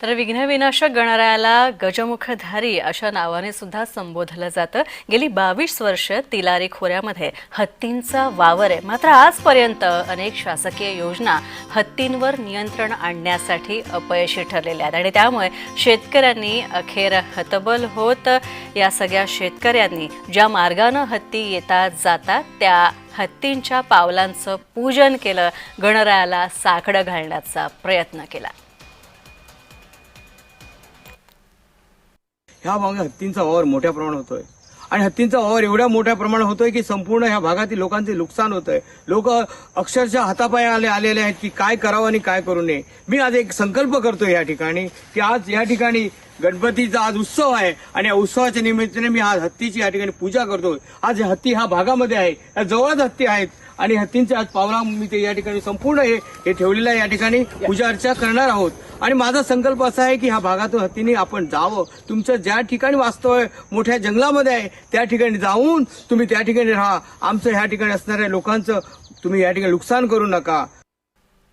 तर विघ्नविनाशक गणरायाला गजमुखधारी अशा नावाने सुद्धा संबोधलं जातं. गेली बावीस वर्ष तिलारी खोऱ्यामध्ये हत्तींचा वावर आहे. मात्र आजपर्यंत अनेक शासकीय योजना हत्तींवर नियंत्रण आणण्यासाठी अपयशी ठरलेल्या आहेत. आणि त्यामुळे शेतकऱ्यांनी अखेर हतबल होत या सगळ्या शेतकऱ्यांनी ज्या मार्गानं हत्ती येतात जातात त्या हत्तींच्या पावलांचं पूजन केलं गणरायाला साकडं घालण्याचा प्रयत्न केला. ह्या भागात हत्तींचा वावर मोठ्या प्रमाणात होतोय. आणि हत्तींचा वावर एवढ्या मोठ्या प्रमाणात होतोय की संपूर्ण ह्या भागातील लोकांचे नुकसान होत आहे लोक अक्षरशः हातापाय आले आलेले आहेत की काय करावं आणि काय करू नये. मी आज एक संकल्प करतो या ठिकाणी की आज या ठिकाणी गणपतीचा आज उत्सव आहे आणि या उत्सवाच्या निमित्ताने मी आज हत्तीची या ठिकाणी पूजा करतो. आज हत्ती हा भागामध्ये आहे. या जवळच हत्ती आहेत. आणि हत्तींचे आज पावला मी ते या ठिकाणी संपूर्ण हे हे ठेवलेलं आहे या ठिकाणी. पूजा अर्चा करणार आहोत. आणि माझा संकल्प असा आहे की ह्या भागातून हत्तीने आपण जावं. तुमचं ज्या ठिकाणी वास्तव आहे मोठ्या जंगलामध्ये आहे त्या ठिकाणी जाऊन तुम्ही त्या ठिकाणी राहा. आमचं ह्या ठिकाणी असणाऱ्या लोकांचं तुम्ही या ठिकाणी नुकसान करू नका.